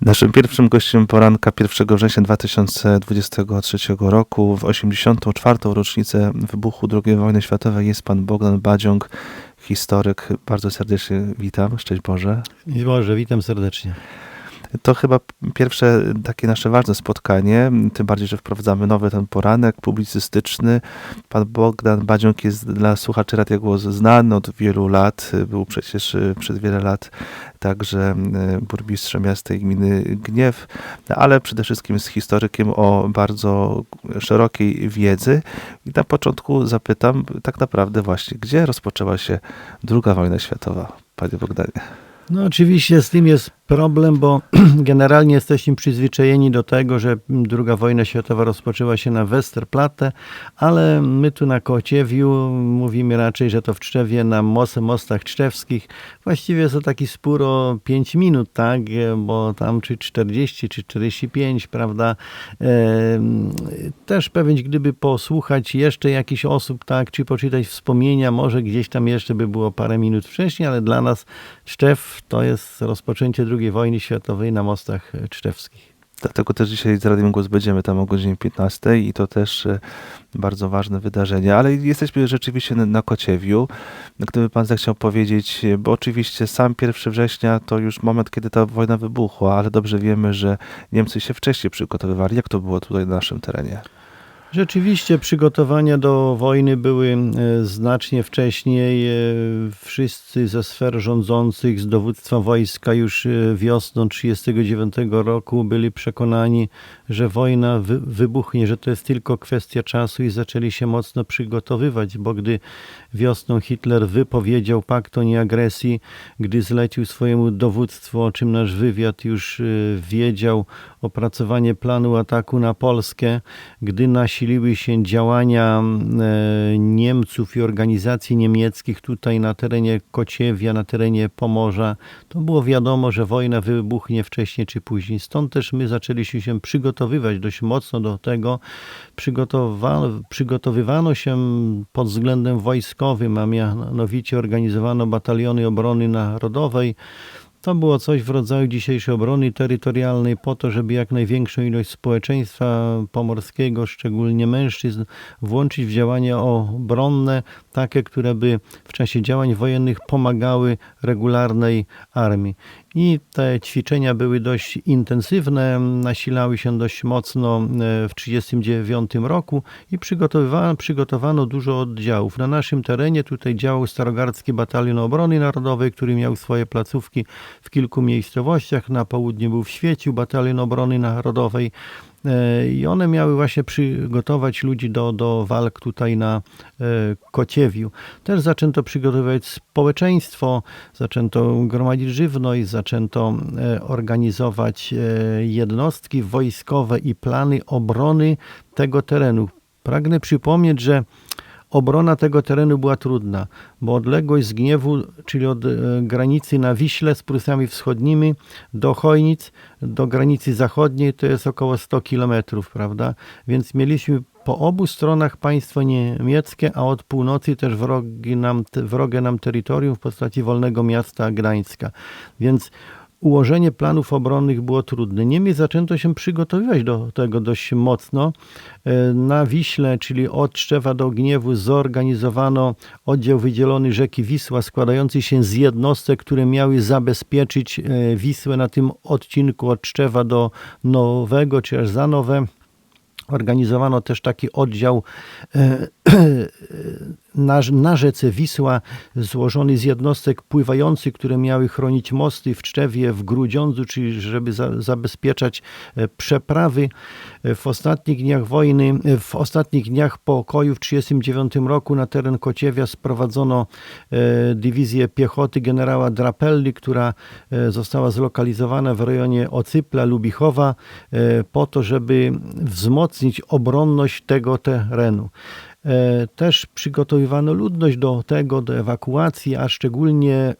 Naszym pierwszym gościem poranka 1 września 2023 roku w 84. rocznicę wybuchu II wojny światowej jest pan Bogdan Badziąg, historyk. Bardzo serdecznie witam. Szczęść Boże. I Boże, witam serdecznie. To chyba pierwsze takie nasze ważne spotkanie, tym bardziej, że wprowadzamy nowy ten poranek publicystyczny. Pan Bogdan Badziąg jest dla słuchaczy Radia Głos znany od wielu lat. Był przecież przez wiele lat także burmistrzem miasta i gminy Gniew, ale przede wszystkim jest historykiem o bardzo szerokiej wiedzy. I na początku zapytam tak naprawdę właśnie, gdzie rozpoczęła się druga wojna światowa, panie Bogdanie? No oczywiście z tym jest problem, bo generalnie jesteśmy przyzwyczajeni do tego, że II wojna światowa rozpoczęła się na Westerplatte, ale my tu na Kociewiu mówimy raczej, że to w Czczewie na mostach czczewskich. Właściwie jest to taki spór o 5 minut, tak, bo tam czy 40, czy 45, prawda. Też pewnie gdyby posłuchać jeszcze jakichś osób, tak, czy poczytać wspomnienia, może gdzieś tam jeszcze by było parę minut wcześniej, ale dla nas Czczew to jest rozpoczęcie II wojny światowej na mostach czczewskich. Dlatego też dzisiaj z Radiem Głos będziemy tam o godzinie 15 i to też bardzo ważne wydarzenie. Ale jesteśmy rzeczywiście na Kociewiu. Gdyby pan zechciał powiedzieć, bo oczywiście sam 1 września to już moment, kiedy ta wojna wybuchła, ale dobrze wiemy, że Niemcy się wcześniej przygotowywali. Jak to było tutaj na naszym terenie? Rzeczywiście przygotowania do wojny były znacznie wcześniej. Wszyscy ze sfer rządzących, z dowództwa wojska już wiosną 1939 roku byli przekonani, że wojna wy wybuchnie, że to jest tylko kwestia czasu i zaczęli się mocno przygotowywać, bo gdy wiosną Hitler wypowiedział pakt o nieagresji, gdy zlecił swojemu dowództwu, o czym nasz wywiad już wiedział, opracowanie planu ataku na Polskę, gdy nasiliły się działania Niemców i organizacji niemieckich tutaj na terenie Kociewia, na terenie Pomorza, to było wiadomo, że wojna wybuchnie wcześniej czy później. Stąd też my zaczęliśmy się przygotowywać dość mocno do tego. Przygotowywano się pod względem wojskowym, a mianowicie organizowano bataliony obrony narodowej. To było coś w rodzaju dzisiejszej obrony terytorialnej po to, żeby jak największą ilość społeczeństwa pomorskiego, szczególnie mężczyzn, włączyć w działania obronne, takie, które by w czasie działań wojennych pomagały regularnej armii. I te ćwiczenia były dość intensywne, nasilały się dość mocno w 1939 roku i przygotowywano, przygotowano dużo oddziałów. Na naszym terenie tutaj działał Starogardzki Batalion Obrony Narodowej, który miał swoje placówki w kilku miejscowościach. Na południe był w Świeciu Batalion Obrony Narodowej. I one miały właśnie przygotować ludzi do, do walk tutaj na Kociewiu. Też zaczęto przygotowywać społeczeństwo, zaczęto gromadzić żywność, zaczęto organizować jednostki wojskowe i plany obrony tego terenu. Pragnę przypomnieć, że obrona tego terenu była trudna, bo odległość z Gniewu, czyli od granicy na Wiśle z Prusami Wschodnimi do Chojnic, do granicy zachodniej to jest około 100 kilometrów, prawda? Więc mieliśmy po obu stronach państwo niemieckie, a od północy też wrogie nam, wrogie nam terytorium w postaci wolnego miasta Gdańska. Więc ułożenie planów obronnych było trudne. Niemniej zaczęto się przygotowywać do tego dość mocno. Na Wiśle, czyli od Szczewa do Gniewu, zorganizowano oddział wydzielony rzeki Wisła, składający się z jednostek, które miały zabezpieczyć Wisłę na tym odcinku od Szczewa do Nowego, czy aż za Nowe. Organizowano też taki oddział na, na rzece Wisła, złożony z jednostek pływających, które miały chronić mosty w Czczewie, w Grudziądzu, czyli żeby za, zabezpieczać przeprawy. W ostatnich dniach wojny, w ostatnich dniach pokoju w 1939 roku na teren Kociewia sprowadzono dywizję piechoty generała Drapelli, która została zlokalizowana w rejonie Ocypla, Lubichowa, po to, żeby wzmocnić obronność tego terenu. E, Też przygotowywano ludność do tego, do ewakuacji, a szczególnie e,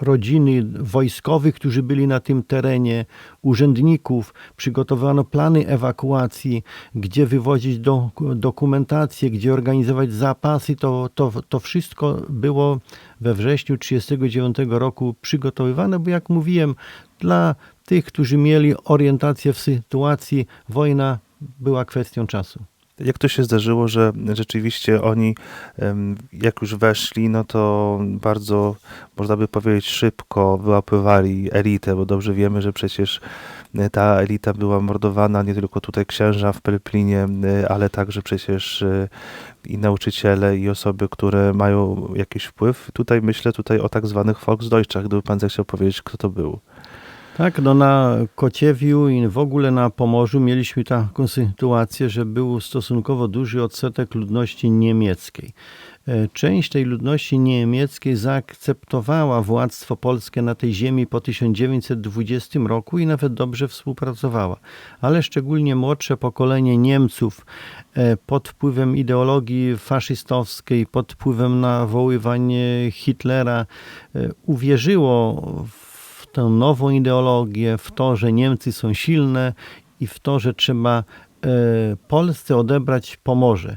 rodziny wojskowych, którzy byli na tym terenie, urzędników. Przygotowano plany ewakuacji, gdzie wywozić do, dokumentację, gdzie organizować zapasy. To, to, to wszystko było we wrześniu 1939 roku przygotowywane, bo jak mówiłem, dla tych, którzy mieli orientację w sytuacji, wojna była kwestią czasu. Jak to się zdarzyło, że rzeczywiście oni, jak już weszli, no to bardzo, można by powiedzieć, szybko wyłapywali elitę, bo dobrze wiemy, że przecież e, ta elita była mordowana, nie tylko tutaj księża w Pelplinie, e, ale także przecież e, i nauczyciele, i osoby, które mają jakiś wpływ. Tutaj myślę tutaj o tak zwanych Volksdeutschach, gdyby pan zechciał powiedzieć, kto to był. Tak, no na Kociewiu i w ogóle na Pomorzu mieliśmy taką sytuację, że był stosunkowo duży odsetek ludności niemieckiej. E, Część tej ludności niemieckiej zaakceptowała władztwo polskie na tej ziemi po 1920 roku i nawet dobrze współpracowała. Ale szczególnie młodsze pokolenie Niemców e, pod wpływem ideologii faszystowskiej, pod wpływem nawoływania Hitlera e, uwierzyło w tę nową ideologię, w to, że Niemcy są silne i w to, że trzeba e, Polsce odebrać Pomorze.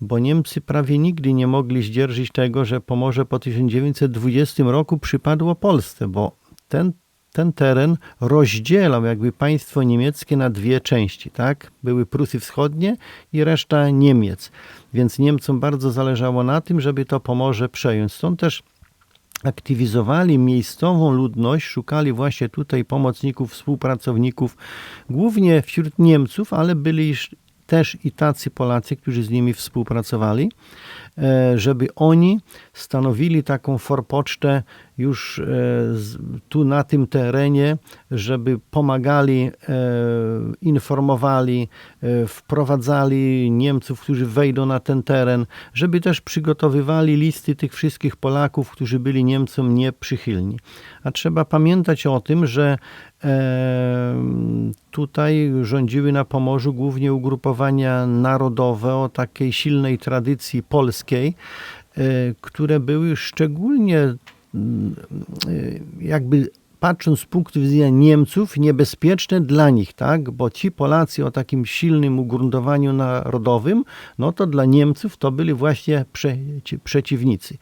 Bo Niemcy prawie nigdy nie mogli zdzierżyć tego, że Pomorze po 1920 roku przypadło Polsce, bo ten, ten teren rozdzielał jakby państwo niemieckie na dwie części. Tak? Były Prusy Wschodnie i reszta Niemiec. Więc Niemcom bardzo zależało na tym, żeby to Pomorze przejąć. Stąd też aktywizowali miejscową ludność, szukali właśnie tutaj pomocników, współpracowników, głównie wśród Niemców, ale byli też i tacy Polacy, którzy z nimi współpracowali, e, żeby oni stanowili taką forpocztę już e, tu na tym terenie, żeby pomagali, e, informowali, wprowadzali Niemców, którzy wejdą na ten teren, żeby też przygotowywali listy tych wszystkich Polaków, którzy byli Niemcom nieprzychylni. A trzeba pamiętać o tym, że tutaj rządziły na Pomorzu głównie ugrupowania narodowe o takiej silnej tradycji polskiej, e, które były szczególnie e, jakby patrząc z punktu widzenia Niemców, niebezpieczne dla nich, tak? Bo ci Polacy o takim silnym ugruntowaniu narodowym, no to dla Niemców to byli właśnie przeci przeciwnicy.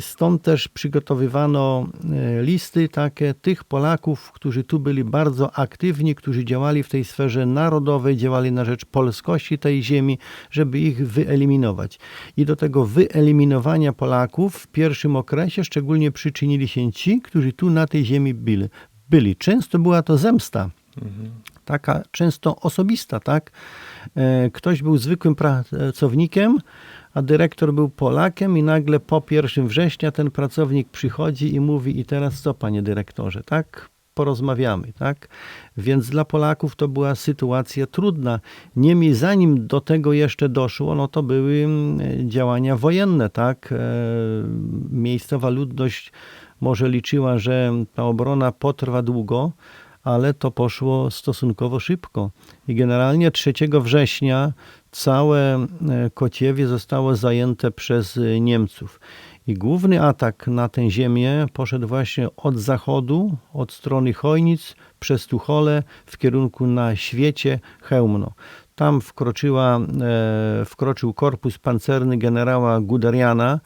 Stąd też przygotowywano e, listy takie tych Polaków, którzy tu byli bardzo aktywni, którzy działali w tej sferze narodowej, działali na rzecz polskości tej ziemi, żeby ich wyeliminować. I do tego wyeliminowania Polaków w pierwszym okresie szczególnie przyczynili się ci, którzy tu na tej ziemi byli. byli. Często była to zemsta taka często osobista, tak? E, Ktoś był zwykłym pracownikiem, a dyrektor był Polakiem i nagle po 1 września ten pracownik przychodzi i mówi i teraz co, panie dyrektorze, tak? Porozmawiamy, tak? Więc dla Polaków to była sytuacja trudna. Niemniej zanim do tego jeszcze doszło, no to były mm, działania wojenne, tak? E, Miejscowa ludność może liczyła, że ta obrona potrwa długo, ale to poszło stosunkowo szybko. I generalnie 3 września całe e, Kociewie zostało zajęte przez e, Niemców. I główny atak na tę ziemię poszedł właśnie od zachodu, od strony Chojnic, przez Tuchole w kierunku na świecie Chełmno. Tam wkroczyła, e, wkroczył korpus pancerny generała Guderiana,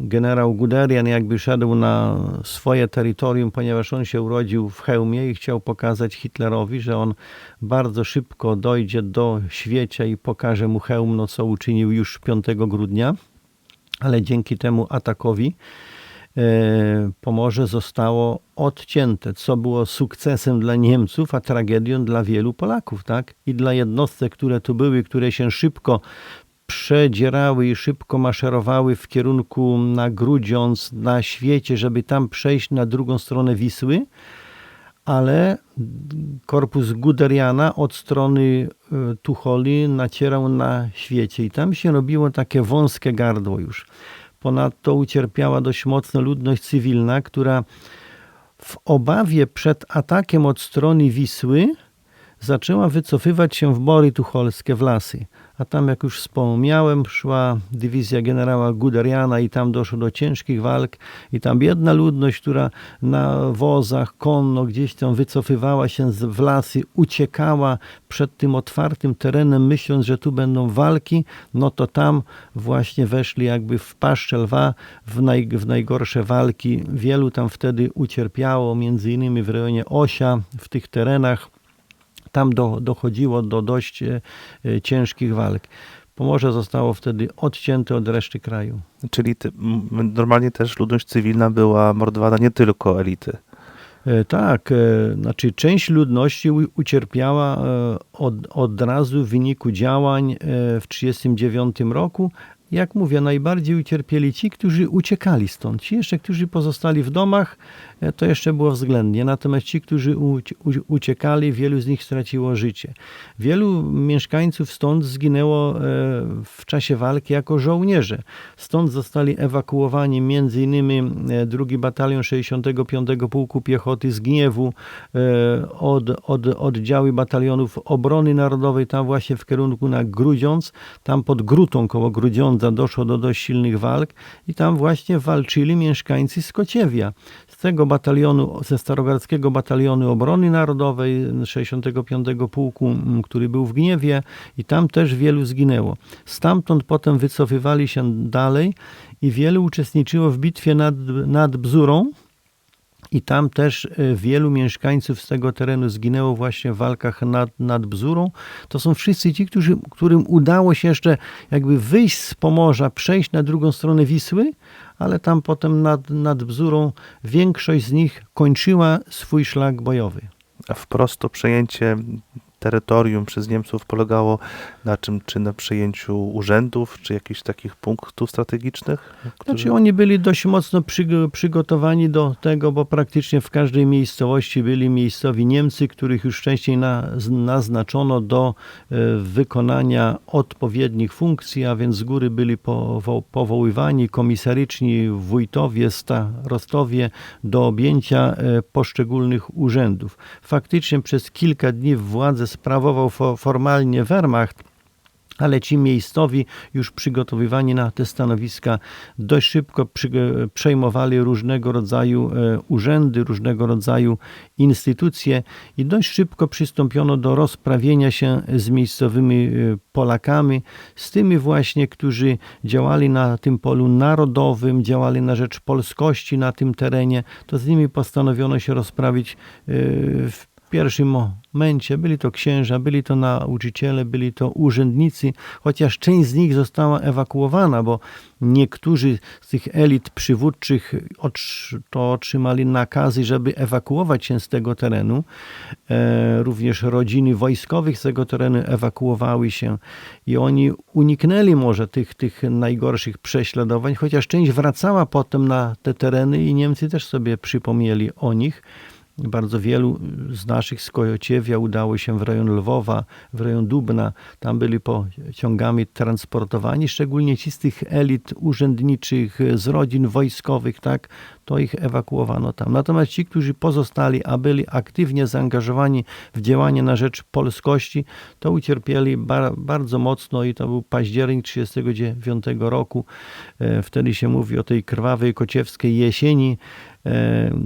generał Guderian jakby szedł na swoje terytorium, ponieważ on się urodził w Chełmie i chciał pokazać Hitlerowi, że on bardzo szybko dojdzie do świecia i pokaże mu Chełmno, co uczynił już 5 grudnia. Ale dzięki temu atakowi e, Pomorze zostało odcięte, co było sukcesem dla Niemców, a tragedią dla wielu Polaków, tak? I dla jednostek, które tu były, które się szybko przedzierały i szybko maszerowały w kierunku na Grudziądz, na świecie, żeby tam przejść na drugą stronę Wisły, ale korpus Guderiana od strony e, Tucholi nacierał na świecie i tam się robiło takie wąskie gardło już. Ponadto ucierpiała dość mocno ludność cywilna, która w obawie przed atakiem od strony Wisły zaczęła wycofywać się w bory tucholskie, w lasy. A tam jak już wspomniałem szła dywizja generała Guderiana i tam doszło do ciężkich walk i tam biedna ludność, która na wozach konno gdzieś tam wycofywała się w lasy, uciekała przed tym otwartym terenem, myśląc, że tu będą walki, no to tam właśnie weszli jakby w paszczę lwa, w, naj, w najgorsze walki. Wielu tam wtedy ucierpiało, między innymi w rejonie Osia, w tych terenach. Tam do, dochodziło do dość e, e, ciężkich walk. Pomorze zostało wtedy odcięte od reszty kraju. Czyli ty, normalnie też ludność cywilna była mordowana nie tylko elity. E, Tak, znaczy część ludności ucierpiała od, od razu w wyniku działań w 1939 roku. Jak mówię, najbardziej ucierpieli ci, którzy uciekali stąd. Ci jeszcze, którzy pozostali w domach, e, to jeszcze było względnie. Natomiast ci, którzy uciekali, wielu z nich straciło życie. Wielu mieszkańców stąd zginęło e, w czasie walki jako żołnierze. Stąd zostali ewakuowani innymi e, drugi batalion 65 Pułku Piechoty z Gniewu, od, od oddziały batalionów obrony narodowej, tam właśnie w kierunku na Grudziądz, tam pod Grutą koło Grudziądza doszło do dość silnych walk i tam właśnie walczyli mieszkańcy Skociewia. Z tego batalionu, ze Starogardzkiego Batalionu Obrony Narodowej 65 Pułku, m, który był w Gniewie i tam też wielu zginęło. Stamtąd potem wycofywali się dalej i wielu uczestniczyło w bitwie nad, nad Bzurą, i tam też e, wielu mieszkańców z tego terenu zginęło właśnie w walkach nad, nad Bzurą. To są wszyscy ci, którzy, którym udało się jeszcze jakby wyjść z Pomorza, przejść na drugą stronę Wisły, ale tam potem nad, nad Bzurą większość z nich kończyła swój szlak bojowy. A wprost to przejęcie terytorium przez Niemców polegało na czym? Czy na przejęciu urzędów, czy jakichś takich punktów strategicznych? Znaczy oni byli dość mocno przygo- przygotowani do tego, bo praktycznie w każdej miejscowości byli miejscowi Niemcy, których już wcześniej naznaczono do e, wykonania odpowiednich funkcji, a więc z góry byli powo- powoływani komisaryczni wójtowie, starostowie do objęcia e, poszczególnych urzędów. Faktycznie przez kilka dni władzę sprawował fo- formalnie Wehrmacht, ale ci miejscowi już przygotowywani na te stanowiska dość szybko przejmowali różnego rodzaju e, urzędy, różnego rodzaju instytucje i dość szybko przystąpiono do rozprawienia się z miejscowymi e, Polakami, z tymi właśnie, którzy działali na tym polu narodowym, działali na rzecz polskości na tym terenie, to z nimi postanowiono się rozprawić e, w pierwszym momencie. Byli to księża, byli to nauczyciele, byli to urzędnicy, chociaż część z nich została ewakuowana, bo niektórzy z tych elit przywódczych to otrzymali nakazy, żeby ewakuować się z tego terenu. E, również rodziny wojskowych z tego terenu ewakuowały się i oni uniknęli może tych, tych najgorszych prześladowań, chociaż część wracała potem na te tereny i Niemcy też sobie przypomnieli o nich. Bardzo wielu z naszych z Kojociewia udało się w rejon Lwowa, w rejon Dubna. Tam byli pociągami transportowani, szczególnie ci z tych elit urzędniczych, z rodzin wojskowych, tak, to ich ewakuowano tam. Natomiast ci, którzy pozostali, a byli aktywnie zaangażowani w działanie na rzecz polskości, to ucierpieli bar bardzo mocno i to był październik 1939 roku. E, Wtedy się mówi o tej krwawej kociewskiej jesieni,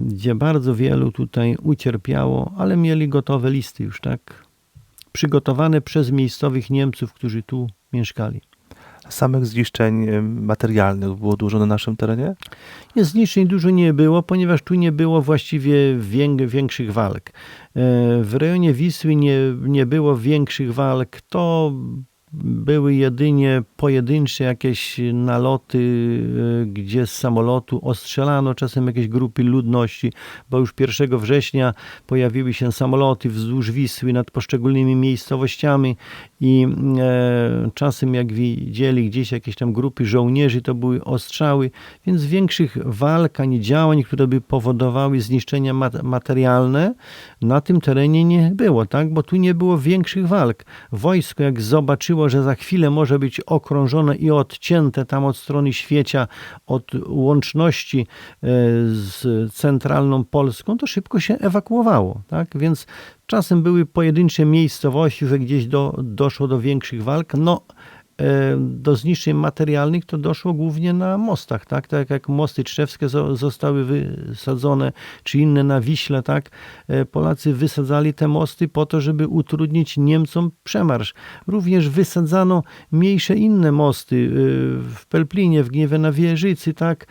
gdzie bardzo wielu tutaj ucierpiało, ale mieli gotowe listy już, tak? Przygotowane przez miejscowych Niemców, którzy tu mieszkali. Samych zniszczeń e, materialnych było dużo na naszym terenie? Nie, zniszczeń dużo nie było, ponieważ tu nie było właściwie wię- większych walk. E, W rejonie Wisły nie, nie było większych walk. To były jedynie pojedyncze jakieś naloty, e, gdzie z samolotu ostrzelano czasem jakieś grupy ludności, bo już 1 września pojawiły się samoloty wzdłuż Wisły nad poszczególnymi miejscowościami i e, czasem jak widzieli gdzieś jakieś tam grupy żołnierzy, to były ostrzały, więc większych walk ani działań, które by powodowały zniszczenia mat- materialne na tym terenie nie było, tak? bo tu nie było większych walk. Wojsko jak zobaczyło że za chwilę może być okrążone i odcięte tam od strony świecia, od łączności e, z centralną Polską, to szybko się ewakuowało. Tak? Więc czasem były pojedyncze miejscowości, że gdzieś do, doszło do większych walk. No, do zniszczeń materialnych to doszło głównie na mostach, tak? Tak jak mosty trzewskie zo- zostały wysadzone, czy inne na Wiśle, tak? E, Polacy wysadzali te mosty po to, żeby utrudnić Niemcom przemarsz. Również wysadzano mniejsze inne mosty e, w Pelplinie, w Gniewie na Wieżycy, tak?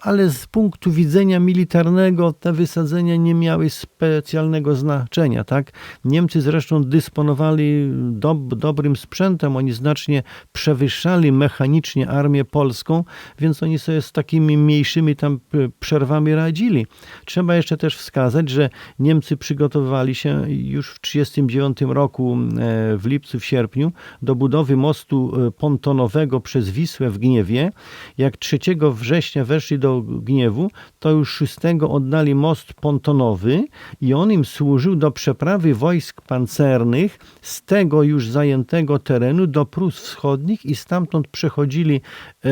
Ale z punktu widzenia militarnego te wysadzenia nie miały specjalnego znaczenia. Tak? Niemcy zresztą dysponowali dob- dobrym sprzętem, oni znacznie przewyższali mechanicznie armię polską, więc oni sobie z takimi mniejszymi tam przerwami radzili. Trzeba jeszcze też wskazać, że Niemcy przygotowywali się już w 1939 roku, e, w lipcu, w sierpniu, do budowy mostu e, pontonowego przez Wisłę w Gniewie. Jak 3 września weszli do Gniewu, to już 6 oddali most pontonowy i on im służył do przeprawy wojsk pancernych z tego już zajętego terenu do Prus Wschodnich i stamtąd przechodzili e,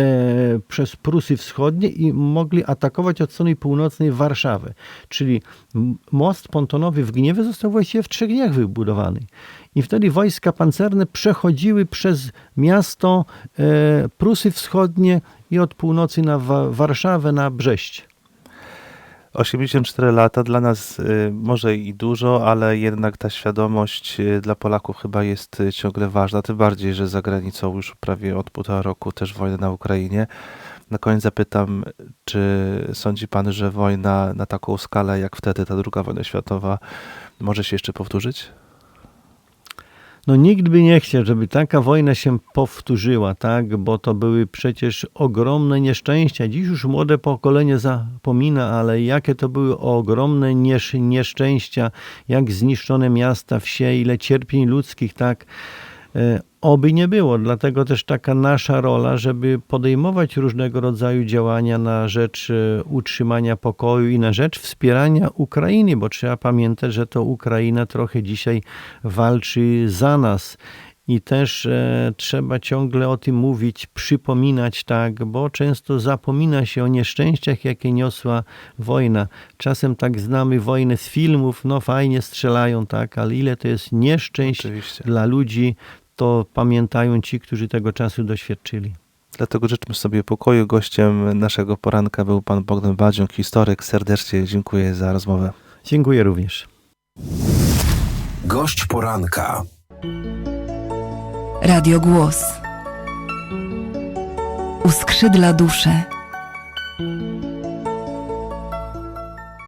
przez Prusy Wschodnie i mogli atakować od strony północnej Warszawę. Czyli most pontonowy w Gniewie został właściwie w trzech dniach wybudowany. I wtedy wojska pancerne przechodziły przez miasto e, Prusy Wschodnie i od północy na Wa- Warszawę, na Brześć. 84 lata dla nas y, może i dużo, ale jednak ta świadomość y, dla Polaków chyba jest ciągle ważna, tym bardziej, że za granicą już prawie od półtora roku też wojna na Ukrainie. Na koniec zapytam, czy sądzi Pan, że wojna na taką skalę jak wtedy, ta druga wojna światowa, może się jeszcze powtórzyć? No nikt by nie chciał, żeby taka wojna się powtórzyła, tak? Bo to były przecież ogromne nieszczęścia. Dziś już młode pokolenie zapomina, ale jakie to były ogromne niesz nieszczęścia, jak zniszczone miasta, wsie, ile cierpień ludzkich, tak? Oby nie było, dlatego też taka nasza rola, żeby podejmować różnego rodzaju działania na rzecz e, utrzymania pokoju i na rzecz wspierania Ukrainy, bo trzeba pamiętać, że to Ukraina trochę dzisiaj walczy za nas. I też e, trzeba ciągle o tym mówić, przypominać tak, bo często zapomina się o nieszczęściach, jakie niosła wojna. Czasem tak znamy wojnę z filmów, no fajnie strzelają, tak, ale ile to jest nieszczęść Oczywiście. dla ludzi, to pamiętają ci, którzy tego czasu doświadczyli. Dlatego życzmy sobie pokoju. Gościem naszego poranka był pan Bogdan Badziąk, historyk. Serdecznie dziękuję za rozmowę. Dziękuję również. Gość poranka. Radio Głos. Uskrzydla duszę.